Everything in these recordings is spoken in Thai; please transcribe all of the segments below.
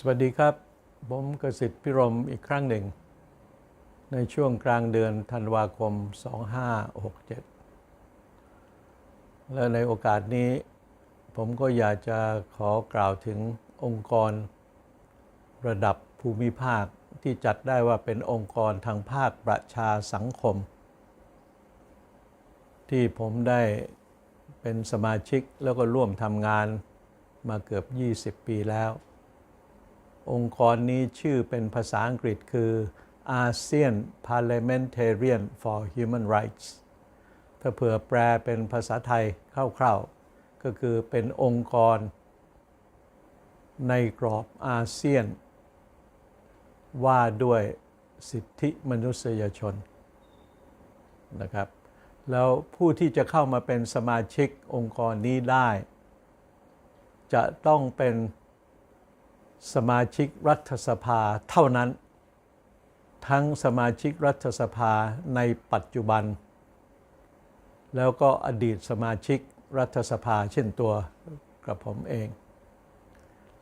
สวัสดีครับ ผมกสิทธิ์พิรมอีกครั้งหนึ่ง ในช่วงกลางเดือนธันวาคม 2567 และในโอกาสนี้ ผมก็อยากจะขอกล่าวถึงองค์กร ระดับภูมิภาคที่จัดได้ว่าเป็นองค์กรทางภาคประชาสังคม ที่ผมได้เป็นสมาชิกแล้วก็ร่วมทำงานมาเกือบ 20 ปีแล้ว องค์กรนี้ชื่อเป็นภาษาอังกฤษคือ ASEAN Parliamentarian for Human Rights ถ้าเผื่อแปลเป็นภาษาไทยคร่าวๆ ก็คือเป็นองค์กร ในกรอบอาเซียน ว่าด้วยสิทธิมนุษยชนนะครับ แล้วผู้ที่จะเข้ามาเป็นสมาชิกองค์กรนี้ได้ จะต้องเป็น สมาชิกรัฐสภาเท่านั้น ทั้งสมาชิกรัฐสภาในปัจจุบัน แล้วก็อดีตสมาชิกรัฐสภาเช่นตัวกระผมเอง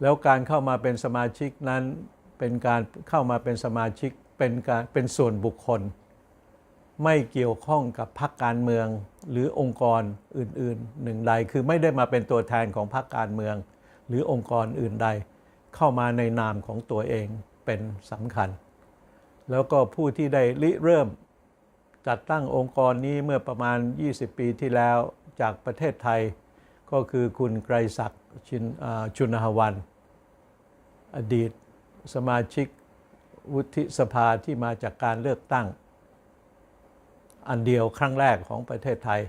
แล้วการเข้ามาเป็นสมาชิกนั้นเป็นการเข้ามาเป็นสมาชิกเป็นการเป็นส่วนบุคคล ไม่เกี่ยวข้องกับพรรคการเมืองหรือองค์กรอื่นๆหนึ่งใด คือไม่ได้มาเป็นตัวแทนของพรรคการเมือง หรือองค์กรอื่นใด เข้ามาในนามของตัวเองเป็นสำคัญ แล้วก็ผู้ที่ได้ริเริ่มจัดตั้งองค์กรนี้เมื่อประมาณ 20 ปีที่แล้วจากประเทศไทย ก็คือคุณไกรศักดิ์ชินชุนหวัน อดีตสมาชิกวุฒิสภาที่มาจากการเลือกตั้ง อันเดียวครั้งแรกของประเทศไทย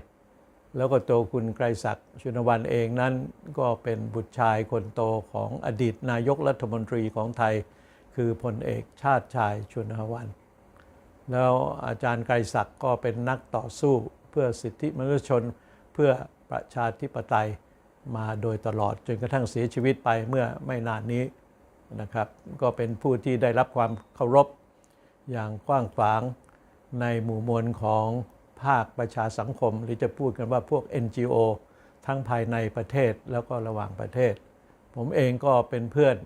แล้วก็ตัวคุณไกรศักดิ์ชุนวันเองนั้น ก็เป็นบุตรชายคนโตของอดีตนายกรัฐมนตรีของไทย คือพลเอกชาติชายชุนวัน แล้วอาจารย์ไกรศักดิ์ก็เป็นนักต่อสู้เพื่อสิทธิมนุษยชนเพื่อประชาธิปไตยมาโดยตลอดจนกระทั่งเสียชีวิตไปเมื่อไม่นานนี้นะครับก็เป็นผู้ที่ได้รับความเคารพอย่างกว้างขวางในหมู่มวลของ ภาคประชาสังคม หรือจะพูดกันว่าพวก NGO ทั้งภายในประเทศแล้วก็ระหว่างประเทศ ผมเองก็เป็นเพื่อน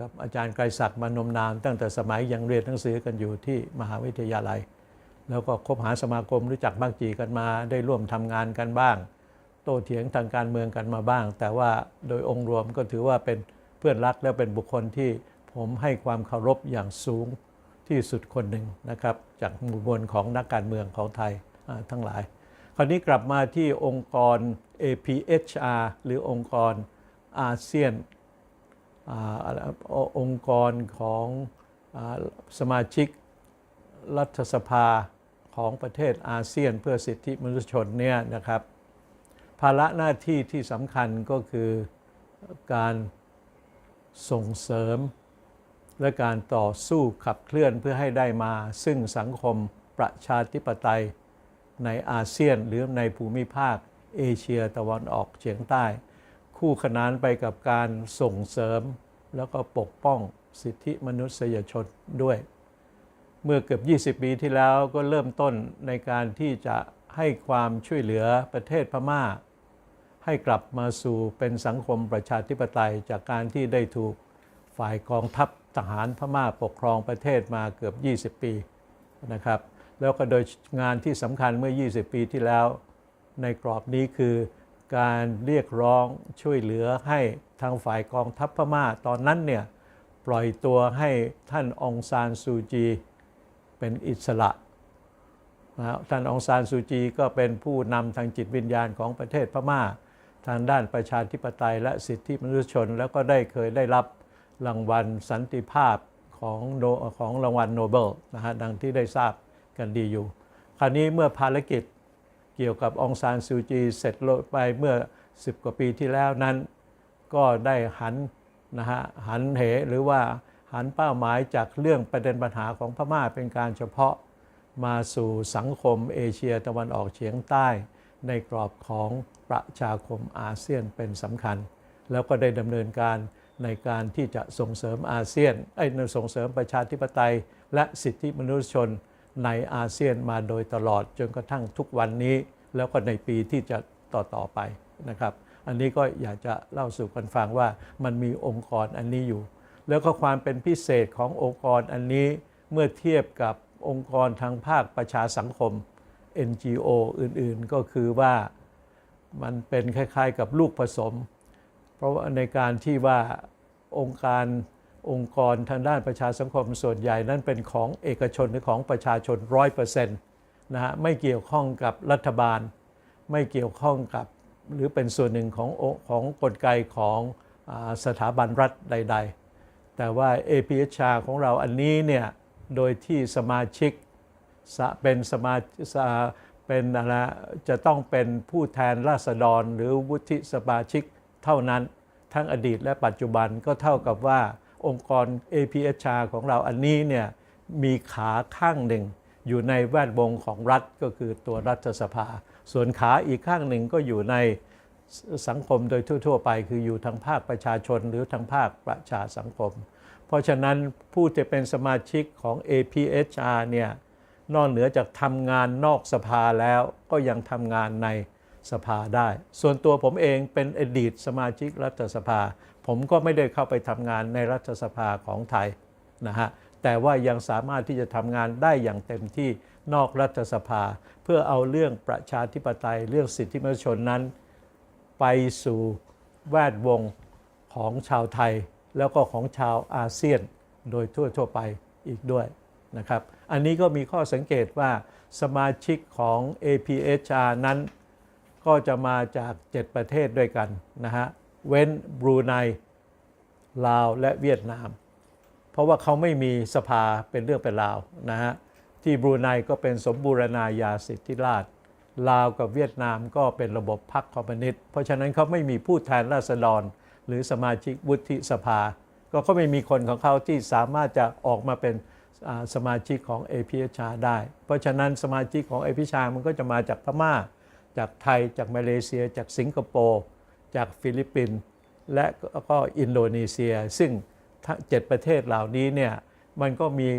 กับอาจารย์ไกรศักดิ์มานมนาน ตั้งแต่สมัยยังเรียนหนังสือกันอยู่ที่มหาวิทยาลัย แล้วก็คบหาสมาคมรู้จักบางจีกันมา ได้ร่วมทำงานกันบ้าง โต้เถียงทางการเมืองกันมาบ้าง แต่ว่าโดยองค์รวมก็ถือว่าเป็นเพื่อนรักและเป็นบุคคลที่ผมให้ความเคารพอย่างสูงที่สุดคนหนึ่งนะครับ จากหมู่มวลของนักการเมืองของไทย ทั้งหลาย คราวนี้กลับมาที่องค์กร APHR หรือองค์กรอาเซียนองค์กรของสมาชิกรัฐสภาของประเทศอาเซียนเพื่อสิทธิมนุษยชนเนี่ยนะครับ ภาระหน้าที่ที่สำคัญก็คือการส่งเสริม และการต่อสู้ขับเคลื่อนเพื่อให้ได้มาซึ่งสังคมประชาธิปไตย ในอาเซียนหรือในภูมิภาคเอเชียตะวันออกเฉียงใต้ คู่ขนานไปกับการส่งเสริม แล้วก็ปกป้องสิทธิมนุษยชนด้วย เมื่อเกือบ 20 ปีที่แล้วก็เริ่มต้นในการที่จะให้ความช่วยเหลือประเทศพม่า ให้กลับมาสู่เป็นสังคมประชาธิปไตยจากการที่ได้ถูกฝ่ายกองทัพทหารพม่าปกครองประเทศมาเกือบ 20 ปีนะครับ แล้วก็โดยงานที่สำคัญเมื่อ 20 ปีที่แล้ว ในกรอบนี้คือการเรียกร้องช่วยเหลือให้ทางฝ่ายกองทัพพม่าตอนนั้นเนี่ยปล่อยตัวให้ท่านองซานซูจีเป็นอิสระนะท่านองซานซูจีก็เป็นผู้นำทางจิตวิญญาณของประเทศพม่า ทางด้านประชาธิปไตยและสิทธิมนุษยชน แล้วก็ได้เคยได้รับรางวัลสันติภาพของของรางวัลโนเบลนะฮะดังที่ได้ทราบ กันดีอยู่ คราวนี้เมื่อภารกิจเกี่ยวกับองซานซูจีเสร็จลงไปเมื่อ 10 กว่าปีที่แล้วนั้น ก็ได้หันนะฮะหันเหหรือว่าหันเป้าหมายจากเรื่องประเด็นปัญหาของพม่าเป็นการเฉพาะมาสู่สังคมเอเชียตะวันออกเฉียงใต้ ในกรอบของประชาคมอาเซียนเป็นสำคัญ แล้วก็ได้ดำเนินการในการที่จะส่งเสริมอาเซียนไอ้ส่งเสริมประชาธิปไตย และสิทธิมนุษยชน ในอาเซียนมาโดยตลอดจนกระทั่งทุกวันนี้ แล้วก็ในปีที่จะต่อต่อไปนะครับ อันนี้ก็อยากจะเล่าสู่กันฟังว่ามันมีองค์กรอันนี้อยู่ แล้วก็ความเป็นพิเศษขององค์กรอันนี้เมื่อเทียบกับองค์กรทางภาคประชาสังคม NGO อื่นๆ ก็คือว่ามันเป็นคล้ายๆ กับลูกผสม เพราะว่าในการที่ว่าองค์การ องค์กรทางด้านประชาสังคมส่วนใหญ่นั้นเป็นของเอกชนหรือของประชาชนร้อยเปอร์เซ็นต์นะฮะไม่เกี่ยวข้องกับรัฐบาล ไม่เกี่ยวข้องกับหรือเป็นส่วนหนึ่งของของกลไกของสถาบันรัฐใด ๆ แต่ว่า APHR ของเราอันนี้เนี่ยโดยที่สมาชิกเป็นสมาเป็นอะไรจะต้องเป็นผู้แทนราษฎรหรือวุฒิสมาชิกเท่านั้นทั้งอดีตและปัจจุบันก็เท่ากับว่า องค์กร APHR ของเราอันนี้เนี่ยมีขาข้างหนึ่งอยู่ในแวดวงของรัฐก็คือตัวรัฐสภา ส่วนขาอีกข้างหนึ่งก็อยู่ในสังคมโดยทั่ว ๆ ไป คืออยู่ทางภาคประชาชนหรือทางภาคประชาสังคม เพราะฉะนั้นผู้ที่เป็นสมาชิกของ APHR เนี่ยนอกเหนือจากทำงานนอกสภาแล้วก็ยังทำงานในสภาได้ ส่วนตัวผมเองเป็นอดีตสมาชิกรัฐสภา ผมก็ไม่ได้เข้าไปทำงานในรัฐสภาของไทยนะฮะแต่ว่ายังสามารถที่จะทำงานได้อย่างเต็มที่นอกรัฐสภา เพื่อเอาเรื่องประชาธิปไตยเรื่องสิทธิมนุษยชนนั้น ไปสู่แวดวงของชาวไทย แล้วก็ของชาวอาเซียนโดยทั่ว ๆ ไปอีกด้วยนะครับ อันนี้ก็มีข้อสังเกตว่าสมาชิกของ APHR นั้น ก็จะมาจาก 7 ประเทศด้วยกันนะฮะ เว้นบรูไนลาวและเวียดนาม เพราะว่าเขาไม่มีสภาเป็นเรื่องเป็นราวนะฮะที่บรูไนก็เป็นสมบูรณาญาสิทธิราชลาวกับเวียดนามก็เป็นระบบพรรคคอมมิวนิสต์เพราะฉะนั้นเขาไม่มีผู้แทนราษฎร หรือสมาชิกวุฒิสภา ก็เขาไม่มีคนของเขาที่สามารถจะออกมาเป็นสมาชิกของ APHR ได้ เพราะฉะนั้นสมาชิกของ APHR มันก็จะมาจากพม่า จากไทยจากมาเลเซีย จากสิงคโปร์ จากฟิลิปปินส์และก็อินโดนีเซีย ซึ่งทั้งเจ็ดประเทศเหล่านี้เนี่ยมันก็มี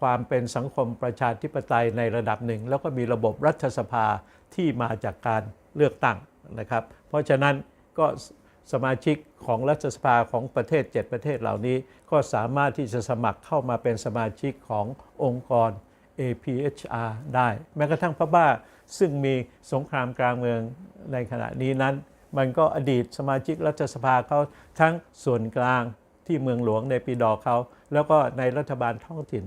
ความเป็นสังคมประชาธิปไตยในระดับหนึ่ง แล้วก็มีระบบรัฐสภาที่มาจากการเลือกตั้งนะครับ เพราะฉะนั้นก็สมาชิกของรัฐสภาของประเทศ 7 ประเทศเหล่านี้ ก็สามารถที่จะสมัครเข้ามาเป็นสมาชิกขององค์กร APHR ได้ แม้กระทั่งพม่าซึ่งมีสงครามกลางเมืองในขณะนี้นั้น มันก็อดีตสมาชิกรัฐสภาเขาทั้งส่วนกลางที่เมืองหลวงในปีดอเขา แล้วก็ในรัฐบาลท้องถิ่น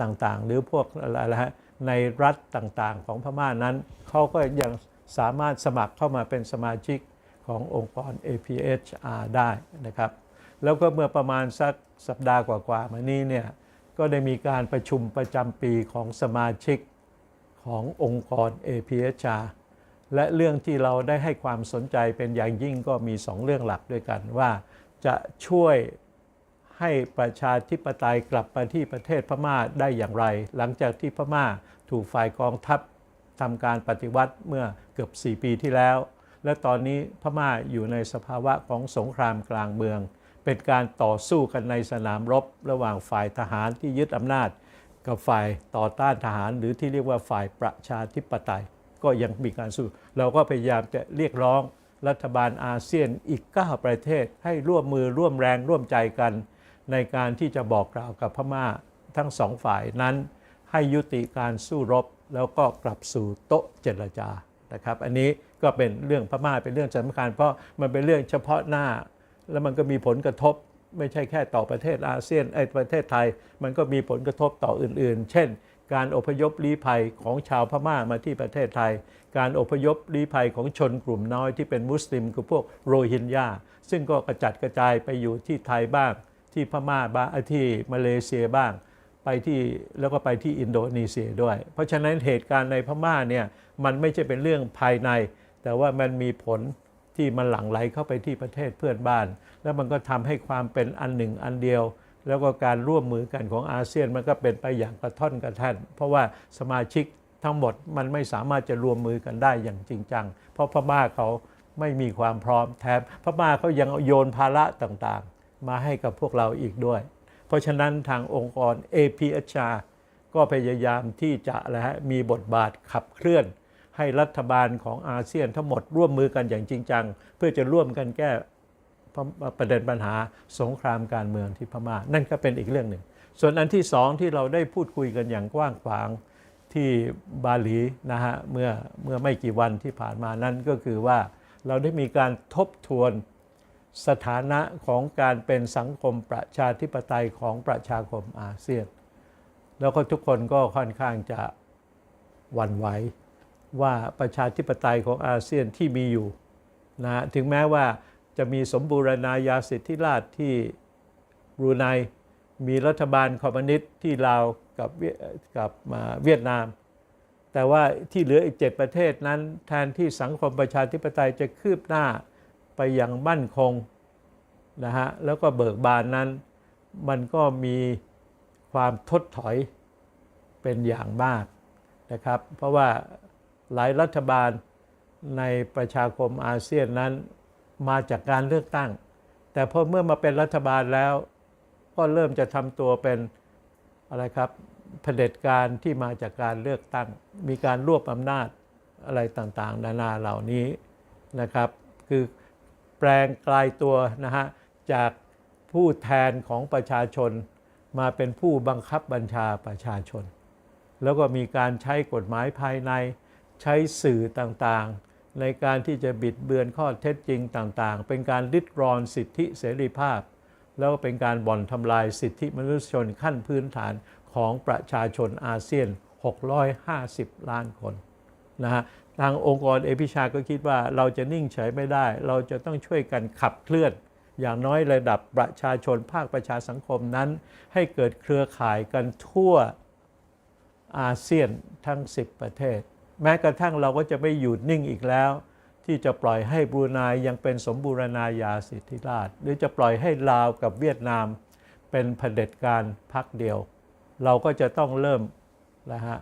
ต่างๆ หรือพวกอะไรนะฮะในรัฐต่างๆ ของพม่านั้น เขาก็ยังสามารถสมัครเข้ามาเป็นสมาชิกขององค์กร APHR ได้นะครับ แล้วก็เมื่อประมาณสักสัปดาห์กว่าๆมานี้เนี่ยก็ได้มีการประชุมประจำปีของสมาชิกขององค์กร APHR และเรื่องที่เราได้ให้ความสนใจเป็นอย่างยิ่งก็มีสองเรื่องหลักด้วยกันว่า จะช่วยให้ประชาธิปไตยกลับมาที่ประเทศพม่าได้อย่างไร หลังจากที่พม่าถูกฝ่ายกองทัพทำการปฏิวัติเมื่อเกือบ 4 ปีที่แล้ว และตอนนี้พม่าอยู่ในสภาวะของสงครามกลางเมือง เป็นการต่อสู้กันในสนามรบ ระหว่างฝ่ายทหารที่ยึดอำนาจ กับฝ่ายต่อต้านทหารหรือที่เรียกว่าฝ่ายประชาธิปไตย ก็ยังมีการสู้ เราก็พยายามจะเรียกร้องรัฐบาลอาเซียนอีก 9 ประเทศให้ร่วมมือร่วมแรงร่วมใจกัน ในการที่จะบอกกล่าวกับพม่าทั้งสองฝ่ายนั้น ให้ยุติการสู้รบแล้วก็กลับสู่โต๊ะเจรจานะครับ อันนี้ก็เป็นเรื่องพม่าเป็นเรื่องสำคัญ เพราะมันเป็นเรื่องเฉพาะหน้า แล้วมันก็มีผลกระทบไม่ใช่แค่ต่อประเทศอาเซียนไอ้ประเทศไทย มันก็มีผลกระทบต่ออื่นๆ เช่น การอพยพลี้ภัยของชาวพม่ามาที่ประเทศไทย การอพยพลี้ภัยของชนกลุ่มน้อยที่เป็นมุสลิมคือพวกโรฮิงญาซึ่งก็กระจัดกระจายไปอยู่ที่ไทยบ้าง ที่พม่าบ้างที่มาเลเซียบ้าง ไปที่แล้วก็ไปที่อินโดนีเซียด้วย เพราะฉะนั้นเหตุการณ์ในพม่าเนี่ยมันไม่ใช่เป็นเรื่องภายใน แต่ว่ามันมีผลที่มันหลั่งไหลเข้าไปที่ประเทศเพื่อนบ้าน แล้วมันก็ทำให้ความเป็นอันหนึ่งอันเดียว แล้วก็การร่วมมือกันของอาเซียนมันก็เป็นไปอย่างกระท่อนกระแท่นเพราะว่าสมาชิกทั้งหมดมันไม่สามารถจะรวมมือกันได้อย่างจริงจัง เพราะพม่าเขาไม่มีความพร้อมแถมพม่าเขายังโยนภาระต่างๆ มาให้กับพวกเราอีกด้วย เพราะฉะนั้นทางองค์กร APHR ก็พยายามที่จะอะไรฮะมีบทบาทขับเคลื่อน ให้รัฐบาลของอาเซียนทั้งหมดร่วมมือกันอย่างจริงจัง เพื่อจะร่วมกันแก้ ประเด็นปัญหาสงครามการเมืองที่พม่า นั่นก็เป็นอีกเรื่องหนึ่ง ส่วนอันที่สองที่เราได้พูดคุยกันอย่างกว้างขวางที่บาหลีนะฮะเมื่อเมื่อไม่กี่วันที่ผ่านมานั่นก็คือว่าเราได้มีการทบทวนสถานะของการเป็นสังคมประชาธิปไตยของประชาคมอาเซียน แล้วก็ทุกคนก็ค่อนข้างจะหวั่นไหวว่าประชาธิปไตยของอาเซียนที่มีอยู่นะถึงแม้ว่า จะมีสมบูรณาญาสิทธิราชที่บรูไนมีรัฐบาลคอมมิวนิสต์ที่ลาวกับเวียกับมาเวียดนาม แต่ว่าที่เหลืออีก 7 ประเทศนั้น แทนที่สังคมประชาธิปไตยจะคืบหน้าไปอย่างมั่นคงนะฮะแล้วก็เบิกบานนั้น มันก็มีความทดถอยเป็นอย่างมากนะครับ เพราะว่าหลายรัฐบาลในประชาคมอาเซียนนั้น มาจากการเลือกตั้ง แต่พอเมื่อมาเป็นรัฐบาลแล้ว ก็เริ่มจะทำตัวเป็นอะไรครับเผด็จการที่มาจากการเลือกตั้ง มีการรวบอำนาจอะไรต่างๆ นานาเหล่านี้นะครับ คือแปลงกลายตัวนะฮะจากผู้แทนของประชาชน มาเป็นผู้บังคับบัญชาประชาชน แล้วก็มีการใช้กฎหมายภายในใช้สื่อต่างๆ ในการที่จะบิดเบือนข้อเท็จจริงต่างๆ เป็นการริดรอนสิทธิเสรีภาพ แล้วก็เป็นการบ่อนทำลายสิทธิมนุษยชนขั้นพื้นฐานของประชาชนอาเซียน 650 ล้านคนนะฮะทางองค์กรเอพิชาก็คิดว่าเราจะนิ่งเฉยไม่ได้ เราจะต้องช่วยกันขับเคลื่อน อย่างน้อยระดับประชาชนภาคประชาสังคมนั้น ให้เกิดเครือข่ายกันทั่วอาเซียนทั้ง 10 ประเทศ แม้กระทั่งเราก็จะไม่หยุดนิ่งอีกแล้ว ที่จะปล่อยให้บรูไนยังเป็นสมบูรณาญาสิทธิราช หรือจะปล่อยให้ลาวกับเวียดนาม เป็นเผด็จการพักเดียว เราก็จะต้องเริ่มนะฮะ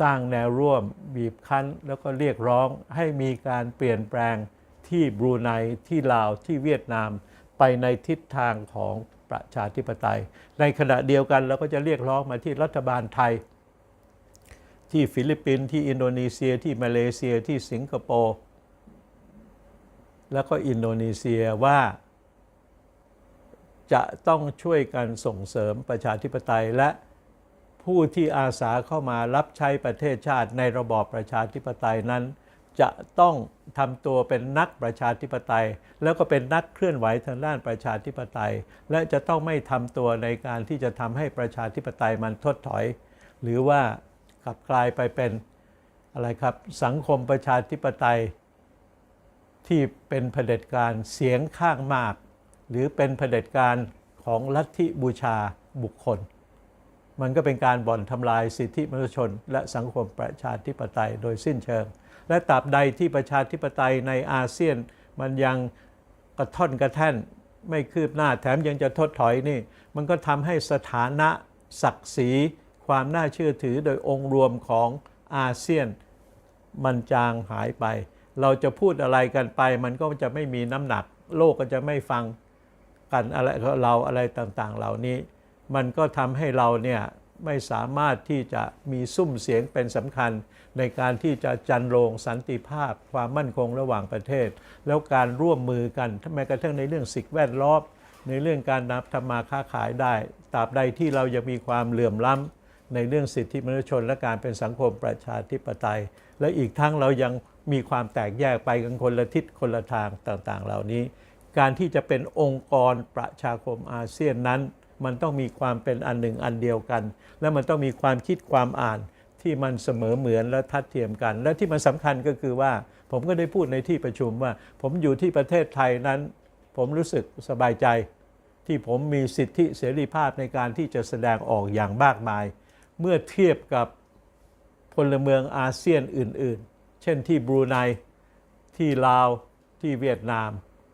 สร้างแนวร่วมบีบคั้น แล้วก็เรียกร้องให้มีการเปลี่ยนแปลงที่บรูไนที่ลาวที่เวียดนาม ไปในทิศทางของประชาธิปไตย ในขณะเดียวกันเราก็จะเรียกร้องมาที่รัฐบาลไทย ที่ฟิลิปปินส์ที่อินโดนีเซียที่มาเลเซียที่สิงคโปร์แล้วก็อินโดนีเซียว่าจะต้องช่วยกันส่งเสริมประชาธิปไตยและผู้ที่อาสาเข้ามารับใช้ประเทศชาติในระบอบประชาธิปไตยนั้น จะต้องทำตัวเป็นนักประชาธิปไตย แล้วก็เป็นนักเคลื่อนไหวทางด้านประชาธิปไตย และจะต้องไม่ทำตัวในการที่จะทำให้ประชาธิปไตยมันทดถอย หรือว่า กลับกลายไปเป็นอะไรครับสังคมประชาธิปไตยที่เป็นเผด็จการเสียงข้างมาก หรือเป็นเผด็จการของลัทธิบูชาบุคคล มันก็เป็นการบ่อนทำลายสิทธิมนุษยชน และสังคมประชาธิปไตยโดยสิ้นเชิง และตราบใดที่ประชาธิปไตยในอาเซียนมันยังกระท่อนกระแท่นไม่คืบหน้าแถมยังจะทดถอยนี่ มันก็ทำให้สถานะศักดิ์ศรี ความน่าเชื่อถือโดยองค์รวมของอาเซียนมันจางหายไป เราจะพูดอะไรกันไป มันก็จะไม่มีน้ำหนัก โลกก็จะไม่ฟังกันอะไรเราอะไรต่างๆ เหล่านี้ มันก็ทำให้เราเนี่ยไม่สามารถที่จะมีซุ้มเสียงเป็นสำคัญ ในการที่จะจันโรงสันติภาพ ความมั่นคงระหว่างประเทศ แล้วการร่วมมือกันแม้กระทั่งในเรื่องสิ่งแวดล้อมในเรื่องการนับทำมาค้าขายได้ตราบใดที่เรายังมีความเหลื่อมล้ำ ในเรื่องสิทธิมนุษยชนและการเป็นสังคมประชาธิปไตย และอีกทั้งเรายังมีความแตกแยกไปกันคนละทิศคนละทางต่างๆ เหล่านี้ การที่จะเป็นองค์กรประชาคมอาเซียนนั้น มันต้องมีความเป็นอันหนึ่งอันเดียวกัน และมันต้องมีความคิดความอ่านที่มันเสมอเหมือนและทัดเทียมกัน และที่มันสำคัญก็คือว่า ผมก็ได้พูดในที่ประชุมว่า ผมอยู่ที่ประเทศไทยนั้น ผมรู้สึกสบายใจ ที่ผมมีสิทธิเสรีภาพในการที่จะแสดงออกอย่างมากมาย เมื่อเทียบกับพลเมืองอาเซียนอื่น ๆ เช่นที่บรูไนที่ลาวที่เวียดนาม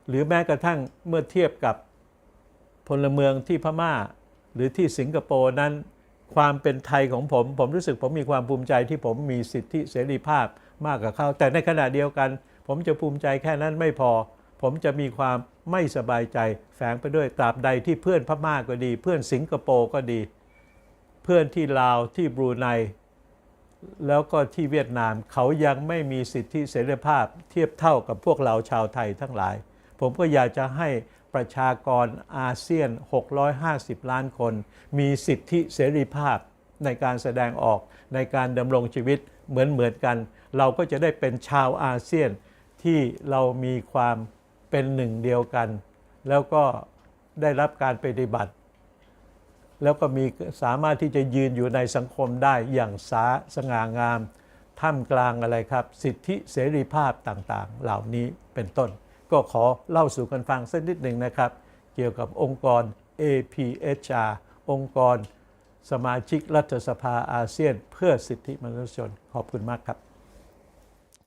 หรือแม้กระทั่งเมื่อเทียบกับพลเมืองที่พม่า หรือที่สิงคโปร์นั้น ความเป็นไทยของผม ผมรู้สึกผมมีความภูมิใจที่ผมมีสิทธิเสรีภาพมากกว่าเขา แต่ในขณะเดียวกัน ผมจะภูมิใจแค่นั้นไม่พอ ผมจะมีความไม่สบายใจแฝงไปด้วยตราบใดที่เพื่อนพม่าก็ดี เพื่อนสิงคโปร์ก็ดี เพื่อนที่ลาวที่บรูไนแล้วก็ที่เวียดนามเขายังไม่มีสิทธิเสรีภาพเทียบเท่ากับพวกเราชาวไทยทั้งหลาย ผมก็อยากจะให้ประชากรอาเซียน 650 ล้านคน มีสิทธิเสรีภาพในการแสดงออกในการดำรงชีวิตเหมือนเหมือนกัน เราก็จะได้เป็นชาวอาเซียนที่เรามีความเป็นหนึ่งเดียวกัน แล้วก็ได้รับการปฏิบัติ แล้วก็มีสามารถที่จะยืนอยู่ในสังคมได้อย่างสาสง่างาม ท่ามกลางอะไรครับ สิทธิเสรีภาพต่างๆ เหล่านี้เป็นต้น ก็ขอเล่าสู่กันฟังสักนิดหนึ่งนะครับ เกี่ยวกับองค์กร APHR องค์กรสมาชิกรัฐสภาอาเซียน เพื่อสิทธิมนุษยชน ขอบคุณมากครับ